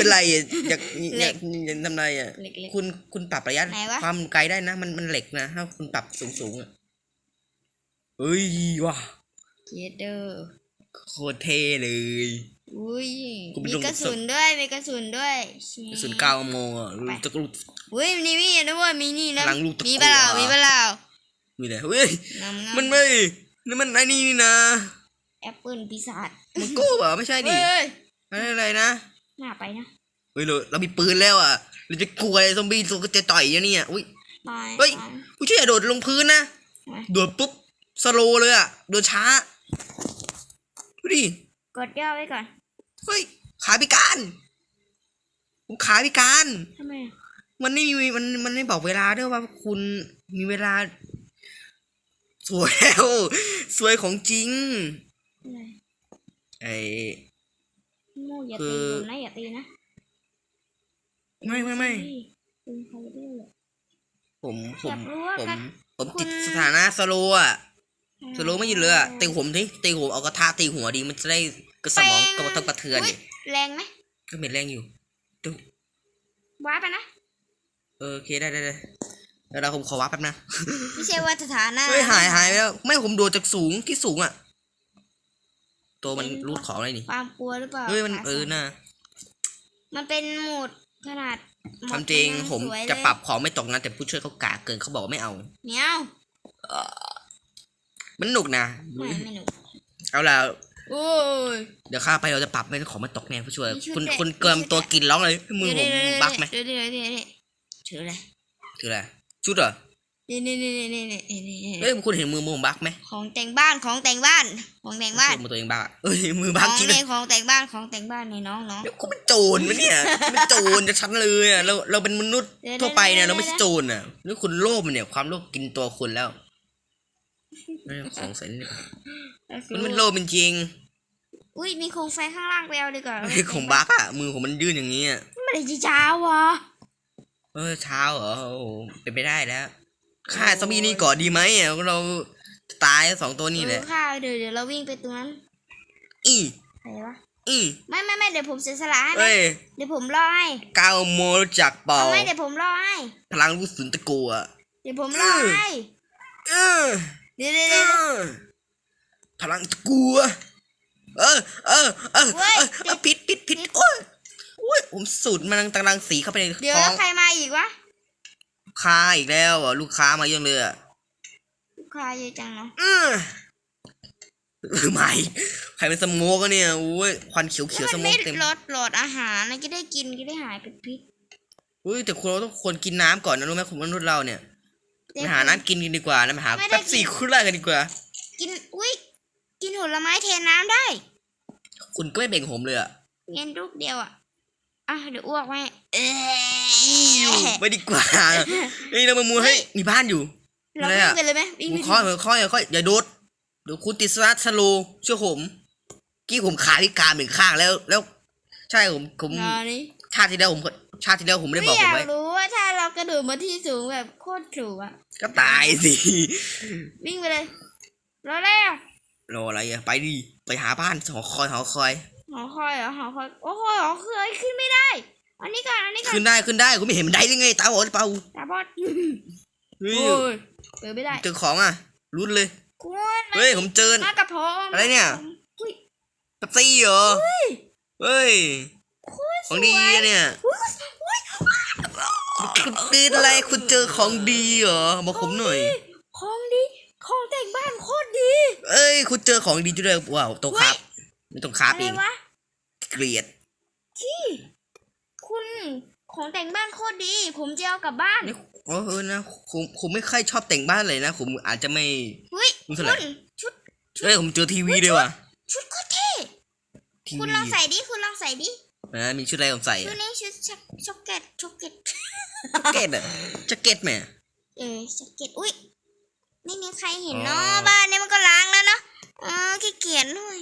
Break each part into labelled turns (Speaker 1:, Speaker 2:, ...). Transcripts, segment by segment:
Speaker 1: เป็นไรอะอยากอยากอยากทำไรอะ
Speaker 2: เล็ก
Speaker 1: คุณคุณปรับระยะ
Speaker 2: ไหนวะ
Speaker 1: ความไกลได้นะ มันมันเหล็กนะถ้าคุณปรับสูงสูงๆอะเอ้ยว่ะ
Speaker 2: ๆเยเดอร์
Speaker 1: โคตรเท่เลย
Speaker 2: อุ้ย
Speaker 1: กูไป
Speaker 2: มี
Speaker 1: ลง
Speaker 2: กระสุนด้วยมีกระสุนด้วย
Speaker 1: ศูนย์เก้าโมงอะลูกตะกรุด
Speaker 2: อุ้ยนี่มีนะเว้ยมีนี่นะ
Speaker 1: พลังลูกตะกั่ว
Speaker 2: มีเปล่ามีเปล่า
Speaker 1: มีอะไรเฮ้ย
Speaker 2: งามๆ
Speaker 1: มันไม่นี่มันไอ้นี่นี่นะ
Speaker 2: แอปเปิลปีศาจ
Speaker 1: มันโก้เหรอไม่ใช่ดิ
Speaker 2: เฮ้ย
Speaker 1: อะไรอะไรนะ
Speaker 2: หน้าไปนะ
Speaker 1: เฮ้ยเราเรามีปืนแล้วอะเราจะกลัวไอ้ซอมบี้ตัวก็จะต่อยอย่างเนี่ยอุ้ย
Speaker 2: ตาย
Speaker 1: เฮ้ย
Speaker 2: ตาย
Speaker 1: ผู้ช่วยอย่าโดดลงพื้นนะ
Speaker 2: ทำไม
Speaker 1: โดดปุ๊บสโลว์เลยอะโดดช้าดูดิ
Speaker 2: กดย่อไว้ก่อน
Speaker 1: เฮ้ยขาพิการผมขาพิการ
Speaker 2: ทำไมอะ
Speaker 1: มันไม่มีมันมันไม่บอกเวลาด้วยว่าคุณมีเวลา สวยแล้ว สวยของจริง
Speaker 2: อะไร
Speaker 1: ไอ้
Speaker 2: โม่อย่า
Speaker 1: คื
Speaker 2: ตี
Speaker 1: อ
Speaker 2: ผมนะอย่าตีนะ
Speaker 1: ไม่ไม่ไม่
Speaker 2: เป็นใครได้เลย
Speaker 1: ผมผ
Speaker 2: อยามกรู้ว่า
Speaker 1: ผม
Speaker 2: กัน
Speaker 1: ผม
Speaker 2: คุณ
Speaker 1: ติดสถานะสโลว์อะสโลว์ไม่หยุดเลยอะตีผมทีตีผมเอากระทะตีหัวดีมันจะได้กระสมองกระทบกระเทือน
Speaker 2: อุ๊
Speaker 1: ดิ
Speaker 2: ยแรงไหม
Speaker 1: ก็เป็นแรงอยู่ดู
Speaker 2: ว้าไปนะ
Speaker 1: เออโอเคได้ได้ได้เดี๋ยวเราผมขอวัดแป๊บนะ
Speaker 2: ไม่ใช่ว่าสถานะ
Speaker 1: เฮ้ยหายหายไปแล้ว ไม่ผมโดดจากสูงที่สูงอะ ตัวมันรูดของอะไรนี่
Speaker 2: ความกลัวหรือเปล่า
Speaker 1: เฮ้ยมัน
Speaker 2: ขา
Speaker 1: เออ
Speaker 2: สั่
Speaker 1: น่า
Speaker 2: มันเป็นโหมดขนาดโหมด
Speaker 1: ความจริง
Speaker 2: เป็น
Speaker 1: ผม
Speaker 2: สวย
Speaker 1: จะ
Speaker 2: เลย
Speaker 1: ปรับของไม่ตกนะแต่ผู้ช่วยเขากาเกินเขาบอกว่าไม่เอา
Speaker 2: เหนียว
Speaker 1: มันหนุกนะ
Speaker 2: ไม่ไม่หนุก
Speaker 1: เอาละ
Speaker 2: โอ้ย
Speaker 1: เดี๋ยวข้าไปเราจะปรับไม่งั้นของมันตกแน่ผู้ช่วย
Speaker 2: มีชุด
Speaker 1: คุณ
Speaker 2: ด้วย
Speaker 1: คุณ
Speaker 2: มี
Speaker 1: เกิม
Speaker 2: ชุด
Speaker 1: ตัว
Speaker 2: ด้วย
Speaker 1: กินร้องเลยมือผม
Speaker 2: เดี๋ยวๆๆๆ
Speaker 1: บักไหม
Speaker 2: เดี๋ยวๆเดี๋ยวๆเดี๋ยวๆถืออะไร
Speaker 1: คืออะไรชุดเหรอ
Speaker 2: นี่นี่นี่นี่นี่นี่
Speaker 1: เฮ้ยคุณเห็นมือผมบักไหม
Speaker 2: ของแต่งบ้านของแต่งบ้าน ของแต่งบ้าน
Speaker 1: มือตัวเองบักเอ้ยมือบักจริงเลย
Speaker 2: ของแต่งบ้านของแต่งบ้านในน้อง
Speaker 1: เน้องคุณเป็นโจรไหมเนี่ยเป็นโจรจะชั้นเลยอะเราเราเป็นมนุษย์ทั่วไปเนี่ย
Speaker 2: เรา
Speaker 1: ไม่ใช่โจรอะนี่คุณโลภเนี่ยความโลภกินตัวคุณแล้วของใส่นี่มันมันโลภจริง
Speaker 2: อุ้ยมีโคมไฟข้างล่างไปเอาดีกว่า
Speaker 1: ไอ้ของบักอะมือของมันยื่นอย่างนี้อะ
Speaker 2: ไม่ได้เช้าวะ
Speaker 1: เออเช้าเหรอเป็นไปได้แล้ว ฆ่าซอมบี้นี่ก่อนดีไหมอะเราตายสองตัวนี่แหละ
Speaker 2: เออค่ะเดี๋ยวเดี๋ยวเราวิ่งไปตรงนั้น
Speaker 1: อี
Speaker 2: ใครวะ
Speaker 1: อี
Speaker 2: ไม่ไม่ไม่เดี๋ยวผมเสียสละให้ไหม
Speaker 1: เอ้ย
Speaker 2: เดี๋ยวผมล่อให้
Speaker 1: ก้าวโมรู้จักเปล่า
Speaker 2: เอาไหมเดี๋ยวผมล่อให้
Speaker 1: พลังลูกสุนตะโกอะ
Speaker 2: เดี๋ยวผมล่อให้
Speaker 1: เออ
Speaker 2: เดี๋ยวเดี๋ยว
Speaker 1: เอ
Speaker 2: เดี๋ยว
Speaker 1: อพลังตะกัวเออเออเออ
Speaker 2: เว้ย
Speaker 1: เออเออผิดผิดผิดโอ้ยโอ้ยผมสูดมันตังรังสีเข้าไปใน
Speaker 2: เดี๋ยว
Speaker 1: ท้อ
Speaker 2: แล้ว
Speaker 1: ง
Speaker 2: ใครมาอีกวะ
Speaker 1: ลูก ค้าอีกแล้วอะลูกค้ามาเยอะเลยอะ
Speaker 2: ลูกค้าเยอะจังเนาะ
Speaker 1: เออเออไม่ใครเป็นสโมกอะเนี่ยโอ้ยควันเขียว
Speaker 2: แล้
Speaker 1: เขียวว
Speaker 2: มั
Speaker 1: ส
Speaker 2: น
Speaker 1: โม
Speaker 2: ไม่
Speaker 1: กเต็ม
Speaker 2: ลดโหลดอาหารนะก็ได้กินก็ได้หายเป็นพิษ
Speaker 1: อุ้ยแต่คุณเราต้องควรกินน้ำก่อนนะรู้ไหมคุณมนุษย์เราเนี่ย
Speaker 2: เดี๋ยว
Speaker 1: ไปหาน้ำกินกันดีกว่านะไปหา
Speaker 2: ไม่ได้
Speaker 1: แป๊บซี่คุณล่ากันดีกว่า
Speaker 2: กินอุ้ยกินผลไม้แทนน้ำได้
Speaker 1: คุณก็ไม่แบ่งผมเลยอะ
Speaker 2: เงินลูกเดียวอะ อะเดี๋ยวอ้วกไว้เออ
Speaker 1: ไปดีกว่าเฮ้ยเรามามูให้มีบ้านอยู่
Speaker 2: เรา
Speaker 1: อะไร
Speaker 2: วิ่ง
Speaker 1: อะ
Speaker 2: ไปเลยไหมวิ่ง
Speaker 1: ผม
Speaker 2: ไป
Speaker 1: ค่อยผมค่อยค่อยอย่าโดดเดี๋ยวคุณติดสลัดสโลว์เชื่อผมกี้ผมขาพิการหนึ่งข้างแล้วแล้ว ใช่ผมผม
Speaker 2: นอนนี่
Speaker 1: ชาติที่แล้วผมก็ชาติที่แล้วผมไม่ได้บ
Speaker 2: ไม่
Speaker 1: อก
Speaker 2: อ
Speaker 1: ผม
Speaker 2: ยาก
Speaker 1: ไว้
Speaker 2: รู้ว่าถ้าเรากระโดดมาที่สูงแบบโคตรสูงอะ
Speaker 1: ก็ตายสิ
Speaker 2: วิ่งไปเลยรอแล้ว
Speaker 1: รออะไรอะไปดิไปหาบ้านหอคอยหอคอย
Speaker 2: หอคอยเหรอหอคอยโอ้โหหอคอยขึ้นไม่ได้ อันนี้ก่อนอันนี้ก่อน
Speaker 1: ขึ้นได้ขึ้นได้คุณไม่เห็นมันได้ยังไงตาบอดหรือเปล่า
Speaker 2: ตาบอด
Speaker 1: เฮ้ย
Speaker 2: โอ้ยเปิดไม่ได้
Speaker 1: เจอของอะรุดเลย
Speaker 2: คุณ
Speaker 1: เฮ้ยผมเจอ
Speaker 2: มากระพง
Speaker 1: อะไรเนี่ย
Speaker 2: อุ้ย
Speaker 1: แป๊บซี่เหรอเฮ้ย
Speaker 2: โคตรส
Speaker 1: ของ
Speaker 2: วย
Speaker 1: ดีอะเนี่ย
Speaker 2: อุ้ยอุ้ย
Speaker 1: คุณตีนอะไรคุณเจอของดีเหรอบอกผมหน่อย
Speaker 2: ของดีของแต่งบ้านโคตรดี
Speaker 1: เอ้ย คุณเจอของดีจุดเลยว้าวตัวครับไม่ต้องคาบ
Speaker 2: อะไร
Speaker 1: เอง
Speaker 2: วะ
Speaker 1: เกลียด
Speaker 2: ที่คุณของแต่งบ้านโคตรดี ผมจะเอากลับบ้าน
Speaker 1: นี่เออเออนะผมผมไม่ค่อยชอบแต่งบ้านเลยนะ ผมอาจจะไม่
Speaker 2: เฮ้ย
Speaker 1: คุณ
Speaker 2: คุ
Speaker 1: เท่าไหร่
Speaker 2: ณชุด
Speaker 1: เอ้ยผมเจอทีวีด้วยว่ะ
Speaker 2: ชุดโคตรเท่
Speaker 1: ที
Speaker 2: คุณ
Speaker 1: วี
Speaker 2: ลองใส่ดิคุณลองใส่ดิ
Speaker 1: นะมีชุดอะไรผมใส่
Speaker 2: ชุดนี้ชุดช็อกช็อกเก็ตช็อกเก็ต
Speaker 1: แจ็คเก็ตอะแจ็คเก็ตแหม่
Speaker 2: เออช็อกเก็ตอุ้ยไม่มีใครเห็น
Speaker 1: อ๋อ
Speaker 2: เนาะบ้านนี้มันก็ล้างแล้วเนาะเออขี้เกียจหน่อย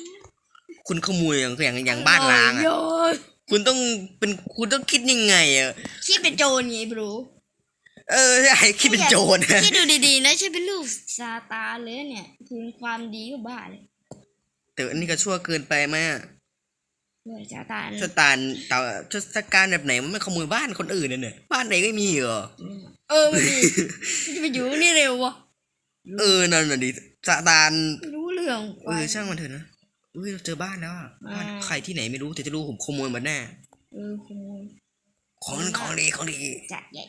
Speaker 1: คุณขโมยอย่างอย่างอย่างบ้านล้างอะ
Speaker 2: โยย
Speaker 1: คุณต้องเป็นคุณต้องคิดยังไงอะ
Speaker 2: คิดเป็นโจรไงบรู
Speaker 1: เออใช่คิดเป็นโจรนะ
Speaker 2: คิดดูดีๆนะใช่เป็นลูกซาตานเลยเนี่ยคือความดีของบ้านเลย
Speaker 1: แต่อันนี้ก็ชั่วเกินไปไหมอะ
Speaker 2: เลยจะตาย
Speaker 1: สตานแต่สการแบบไหนมันไม่ขโมยบ้านคนอื่นเนี่ยเนี่ย บ้านไหนไม่มีเหรอ
Speaker 2: เออไม่มีจะไปอยู่นี่เร็ววะ
Speaker 1: เออนั่นน่ะดิสตาน
Speaker 2: ไม่รู้เรื่อง
Speaker 1: เออช่างมันเถอะนะ อุ้ยเราเจอบ้านแล้วอะบ้าน
Speaker 2: อ่า
Speaker 1: ใครที่ไหนไม่รู้แต่จะรู้ผมขโมยมาแน่
Speaker 2: เออขโมย
Speaker 1: ของของดีของดี
Speaker 2: จัดใหญ่